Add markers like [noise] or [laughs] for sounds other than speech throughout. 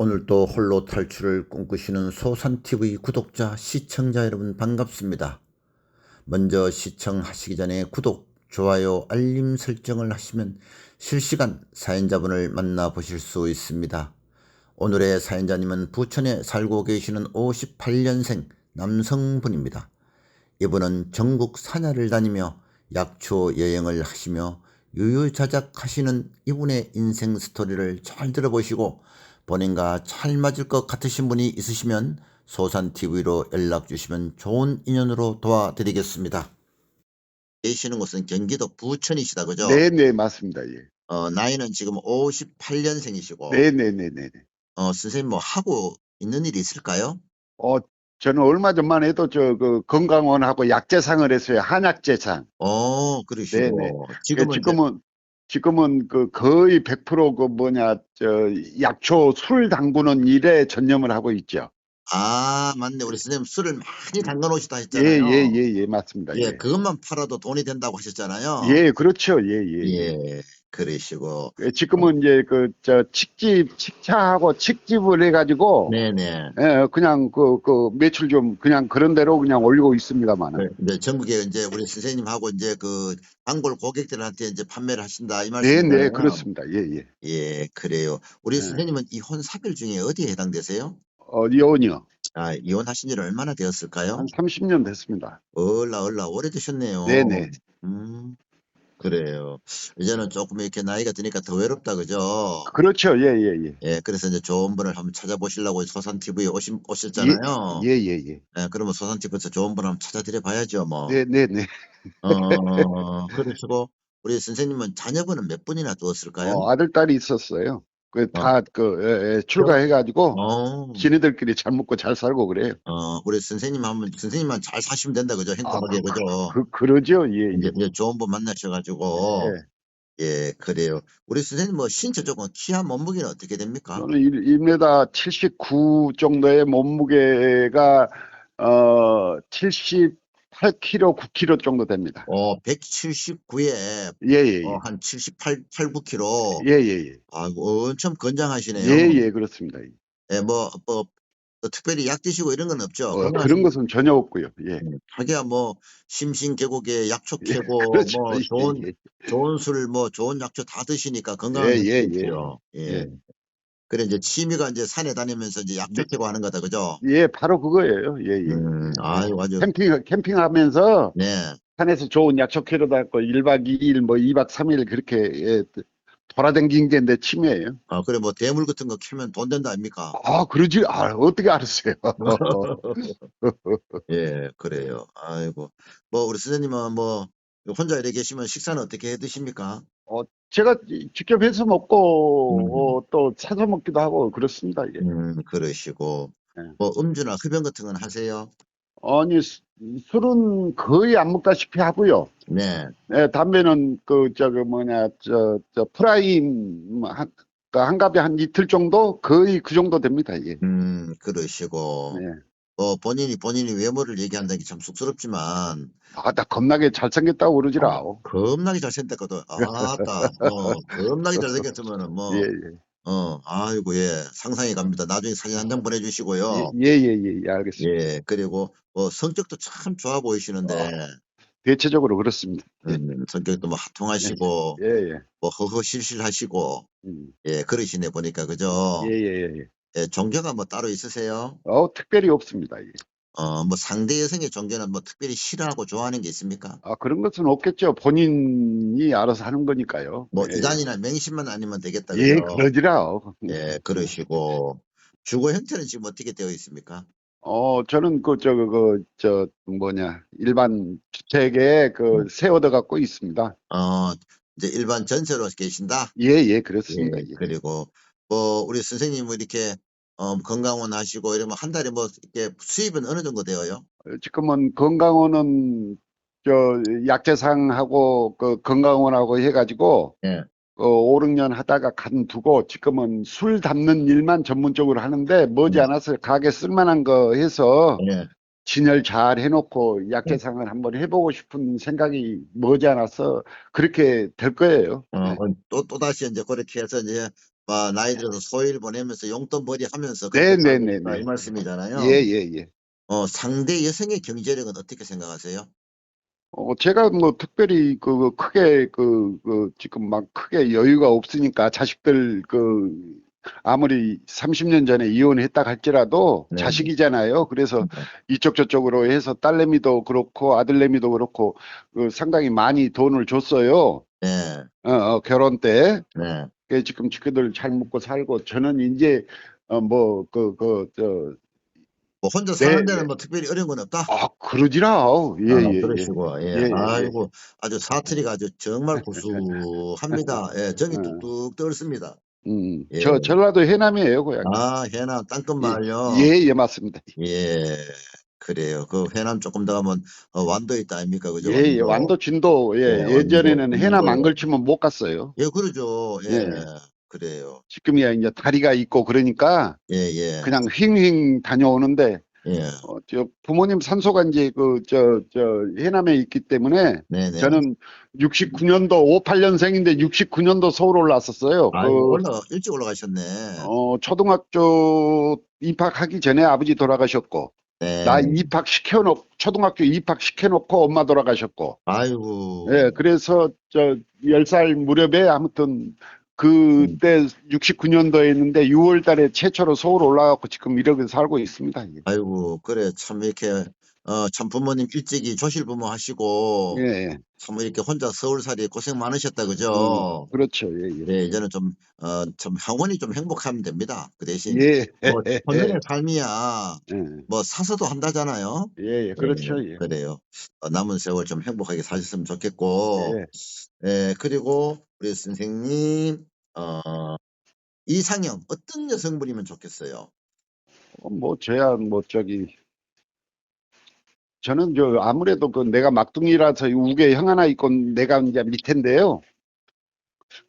오늘도 홀로 탈출을 꿈꾸시는 소산TV 구독자, 시청자 여러분 반갑습니다. 먼저 시청하시기 전에 구독, 좋아요, 알림 설정을 하시면 실시간 사연자분을 만나보실 수 있습니다. 오늘의 사연자님은 부천에 살고 계시는 58년생 남성분입니다. 이분은 전국 산야를 다니며 약초 여행을 하시며 유유자작 하시는 이분의 인생 스토리를 잘 들어보시고 본인과 잘 맞을 것 같으신 분이 있으시면 소산TV로 연락 주시면 좋은 인연으로 도와드리겠습니다. 계시는 곳은 경기도 부천이시다 그죠? 네네 맞습니다. 예. 어, 나이는 지금 58년생이시고 네네네네. 어, 선생님 뭐 하고 있는 일이 있을까요? 어 저는 얼마 전만 해도 저 그 건강원하고 약재상을 했어요. 한약재상. 어, 그러시고 네네. 지금은, 지금은 지금은 그 거의 100%그 뭐냐 저 약초 술 담그는 일에 전념을 하고 있죠. 아 맞네 우리 선생님 술을 많이 담가 놓으시다 했잖아요. 예예예 예, 맞습니다. 예, 예. 그것만 팔아도 돈이 된다고 하셨잖아요. 예, 그렇죠. 예, 예. 예. 예, 그러시고 예, 지금은 이제 그 저 칡집 칡차하고 칡집을 해가지고 네네. 예, 그냥 그 그 매출 좀 그냥 그런 대로 그냥 올리고 있습니다만은. 네, 이제 전국에 이제 우리 선생님하고 이제 그 단골 고객들한테 이제 판매를 하신다 이. 네, 네, 그렇습니다. 예, 예. 예, 그래요. 우리 네. 선생님은 이혼 사별 중에 어디에 해당되세요? 어, 이혼이요. 아, 이혼하신 지 얼마나 되었을까요? 한 30년 됐습니다. 얼라 얼라 오래되셨네요. 네네. 음, 그래요. 이제는 조금 이렇게 나이가 드니까 더 외롭다 그죠? 그렇죠. 예, 예, 예. 예, 그래서 이제 좋은 분을 한번 찾아보시려고 소산 TV에 오신 오셨잖아요. 예, 예, 예. 예, 그러면 소산 TV에서 좋은 분 한번 찾아드려 봐야죠, 뭐. 네, 네, 네. 어, 그러시고 우리 선생님은 자녀분은 몇 분이나 두었을까요? 어, 아들, 딸이 있었어요. 그, 다, 그, 예, 예, 출가해가지고, 어, 지네들끼리 잘 먹고 잘 살고 그래요. 어, 우리 선생님 한번 선생님만 잘 사시면 된다 그죠? 행복하게 그죠? 그, 그러죠. 예, 이제, 예. 이제 좋은 분 만나셔가지고 예. 예, 그래요. 우리 선생님 뭐 신체 조건 키와 몸무게는 어떻게 됩니까? 저는 1m 79 정도의 몸무게가, 어, 78kg, 9kg 정도 됩니다. 어, 179에 예, 예, 예. 어, 한 78, 8, 9kg. 예, 예, 예. 아이고, 엄청 건장하시네요. 예, 예, 그렇습니다. 예, 뭐, 뭐, 또 특별히 약 드시고 이런 건 없죠. 어, 그런 것은 전혀 없고요. 예. 자기야 뭐 심신 계곡에 약초 예, 캐고 [laughs] 그렇죠. 뭐 예, 좋은 예. 좋은 술 뭐 좋은 약초 다 드시니까 건강한 예, 예, 요 예. 예. 그래 이제 취미가 이제 산에 다니면서 이제 약초 네. 캐고 하는 거다 그죠? 예, 바로 그거예요. 예, 예. 음, 아유 아주 캠핑, 캠핑하면서 네. 산에서 좋은 약초 캐러 다고 1박 2일, 뭐 2박 3일 그렇게 예, 돌아다닌 게내 취미예요. 아 그래 뭐 대물 같은 거 캐면 돈 된다 아닙니까? 아, 그러지? 아, 어떻게 알았어요? [laughs] 예, 그래요. 아이고 뭐 우리 선생님은 뭐 혼자 이렇게 계시면 식사는 어떻게 해 드십니까? 제가 직접 해서 먹고, 음. 어, 또 사서 먹기도 하고 그렇습니다. 예. 음, 그러시고 네. 뭐 음주나 흡연 같은 건 하세요? 아니, 수- 술은 거의 안 먹다시피 하고요. 네. 예, 담배는 그, 저기 뭐냐, 저, 저, 프라임, 한, 그 한갑에 한 이틀 정도? 거의 그 정도 됩니다. 예. 음, 그러시고 네. 어, 본인이 본인이 외모를 얘기한다는 게 참 쑥스럽지만 아, 나 겁나게 잘생겼다고 그러지라. 겁나게 잘생겼거든. 아따, 어, 겁나게 잘생겼으면은 뭐, 예, 예. 어, 아이고 예, 상상이 갑니다. 나중에 사진 한 장 보내주시고요. 예, 예, 예, 예, 알겠습니다. 예, 그리고 뭐 성격도 참 좋아 보이시는데, 대체적으로 그렇습니다. 음, 성격도 뭐 하통하시고, 예, 예. 뭐 허허실실 하시고, 음, 예, 그러시네 보니까 그죠? 예, 예, 예, 예. 예, 종교가 뭐 따로 있으세요? 어, 특별히 없습니다. 예. 어, 뭐 상대 여성의 종교는 뭐 특별히 싫어하고 좋아하는 게 있습니까? 아, 그런 것은 없겠죠. 본인이 알아서 하는 거니까요. 뭐 예, 이단이나 맹신만 아니면 되겠다. 예, 그죠? 그러지라. 예, 그러시고 주거 형태는 지금 어떻게 되어 있습니까? 어, 저는 그, 저, 그, 저, 뭐냐, 일반 주택에 그, 세워둬 갖고 있습니다. 어, 이제 일반 전세로 계신다. 예, 예, 그렇습니다. 예, 예. 그리고 뭐 우리 선생님은 이렇게 어, 건강원 하시고 이러면 한 달에 뭐 이렇게 수입은 어느 정도 되어요? 어, 지금은 건강원은, 저, 약재상하고, 그, 건강원하고 해가지고, 예. 어, 5, 6년 하다가 간두고, 지금은 술 담는 일만 전문적으로 하는데, 머지않아서 가게 쓸만한 거 해서, 예. 진열 잘 해놓고 약재상을 한번 해보고 싶은 생각이 머지않아서 그렇게 될 거예요. 어, 네. 또, 또 다시 이제 그렇게 해서 이제, 아, 나이 들어서 소일 보내면서 용돈 벌이 하면서. 네, 그렇게 네, 네, 있다 네. 이 말씀이잖아요. 예, 예, 예. 어, 상대 여성의 경제력은 어떻게 생각하세요? 어, 제가 뭐 특별히 그 크게 그, 그 지금 막 크게 여유가 없으니까 자식들 그 아무리 30년 전에 이혼했다 할지라도 네. 자식이잖아요. 그래서 이쪽 저쪽으로 해서 딸내미도 그렇고 아들내미도 그렇고 그 상당히 많이 돈을 줬어요. 네, 어, 어, 결혼 때. 네. 그 지금 지그들 잘 먹고 살고 저는 이제 어, 뭐그그저 뭐 혼자 사는 네, 데는 네. 뭐 특별히 어려운 건 없다? 아, 그러지라. 예, 아, 예, 예. 그러시고, 예. 예, 예, 아이고, 아주 사투리가 아주 정말 구수합니다. [laughs] 예, 정이 어. 뚝뚝 떨습니다. 음, 예. 저 전라도 해남이에요, 고향. 아, 해남 땅끝마을요? 예, 예, 맞습니다. 예, 그래요. 그 해남 조금 더 가면 어, 완도 있다 아닙니까? 그죠? 예, 예, 완도 진도, 예, 네, 예전에는 완도, 해남 안. 걸치면 못 갔어요. 예, 그러죠. 예, 예. 그래요. 지금이야 이제 다리가 있고 그러니까 예, 예. 그냥 휙휙 다녀오는데, 예. 어, 저 부모님 산소가 이제 그, 저, 저, 해남에 있기 때문에 네 네. 저는 69년도, 58년생인데 69년도 서울 올라왔었어요. 아이고, 그, 올라, 일찍 올라가셨네. 어, 초등학교 입학하기 전에 아버지 돌아가셨고, 네. 나 입학시켜놓고, 초등학교 입학시켜놓고 엄마 돌아가셨고, 아이고. 예, 그래서 저 10살 무렵에 아무튼 그때 69년도에 있는데 6월 달에 최초로 서울 올라가고 지금 이렇게 살고 있습니다. 예, 아이고, 그래. 참 이렇게, 어, 참 부모님 일찍이 조실 부모 하시고, 예, 예. 참 이렇게 혼자 서울살이 고생 많으셨다, 그죠? 음, 그렇죠. 예, 예. 네, 이제는 좀, 어, 참, 영원히 좀 행복하면 됩니다. 그 대신, 예, 뭐, [laughs] 본인의 삶이야, 예, 뭐, 사서도 한다잖아요. 예, 예, 그렇죠. 예, 예. 그래요. 어, 남은 세월 좀 행복하게 사셨으면 좋겠고, 예. 예, 그리고 우리 선생님, 어, 이상형, 어떤 여성분이면 좋겠어요? 어, 뭐, 저야, 뭐, 저기, 저는 저, 아무래도 그 내가 막둥이라서 우게 형 하나 있고 내가 이제 밑인데요.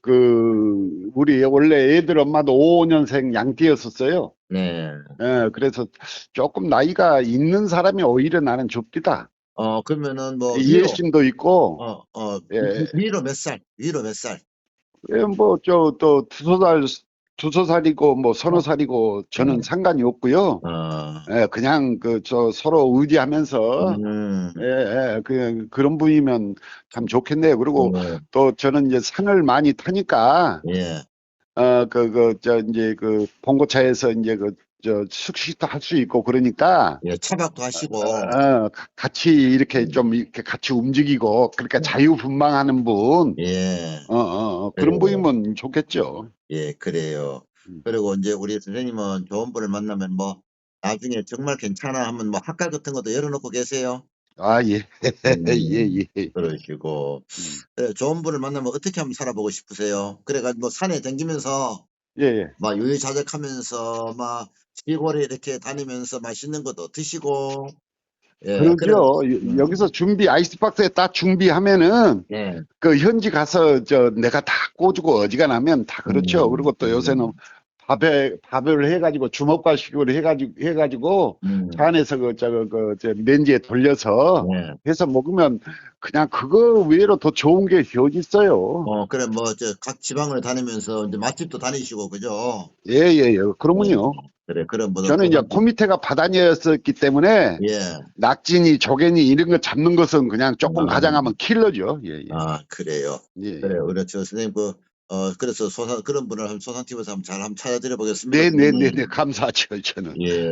그, 우리 원래 애들 엄마도 55년생 양띠였었어요. 네. 예, 그래서 조금 나이가 있는 사람이 오히려 나는 좁디다. 어, 그러면은 뭐, 이해심도 있고, 어, 어, 예. 위로 몇 살? 위로 몇 살? 예, 뭐, 저, 또, 두서 살, 두서 살이고, 뭐, 서너 살이고, 저는 네. 상관이 없고요. 어, 예, 그냥 그, 저, 서로 의지하면서, 음, 예, 예, 그, 그런 분이면 참 좋겠네요. 그리고 네, 또 저는 이제 산을 많이 타니까, 예, 어, 그, 그, 저, 이제 그, 봉고차에서 이제 그, 저, 숙식도 할 수 있고 그러니까, 예, 차박도 하시고, 어, 가- 같이 이렇게 좀 이렇게 같이 움직이고, 그러니까 자유분방하는 분, 예, 어, 어, 그런 네. 분이면 좋겠죠. 예, 그래요. 음. 그리고 이제 우리 선생님은 좋은 분을 만나면 뭐, 나중에 정말 괜찮아 하면 뭐 학과 같은 것도 열어놓고 계세요. 아, 예, 음, [laughs] 예, 예. 그러시고, 음. 그래, 좋은 분을 만나면 어떻게 한번 살아보고 싶으세요? 그래가지고 뭐 산에 다니면서 예, 예. 막 유유자적하면서 막 시골에 이렇게 다니면서 맛있는 것도 드시고, 예, 그러죠. 여- 여기서 준비, 아이스박스에 딱 준비하면은, 예, 그 현지 가서 저 내가 다 꽂고 어지간하면 다 그렇죠. 음, 그리고 또 요새는 음. 밥에 밥을 해가지고 주먹밥식으로 해가지고 해가지고 음, 차 안에서 그 저거 그 저 렌지에 돌려서 예. 해서 먹으면 그냥 그거 외로 더 좋은 게 어디 있어요. 어, 그래, 뭐, 저, 각 지방을 다니면서 이제 맛집도 다니시고, 그죠? 예예예. 그러면요. 그래, 그런 분. 저는 이제 코 밑에가 바다니었었기 때문에 예, 낙지니 조개니 이런 거 잡는 것은 그냥 조금 음. 가장하면 킬러죠. 예, 예. 아, 그래요. 예. 그래요. 우리 저 선생님, 그, 어, 그래서 소산, 그런 분을 한 소산TV에서 한번 잘 한번 찾아드려 보겠습니다. 네네네네 감사하죠 저는. 예.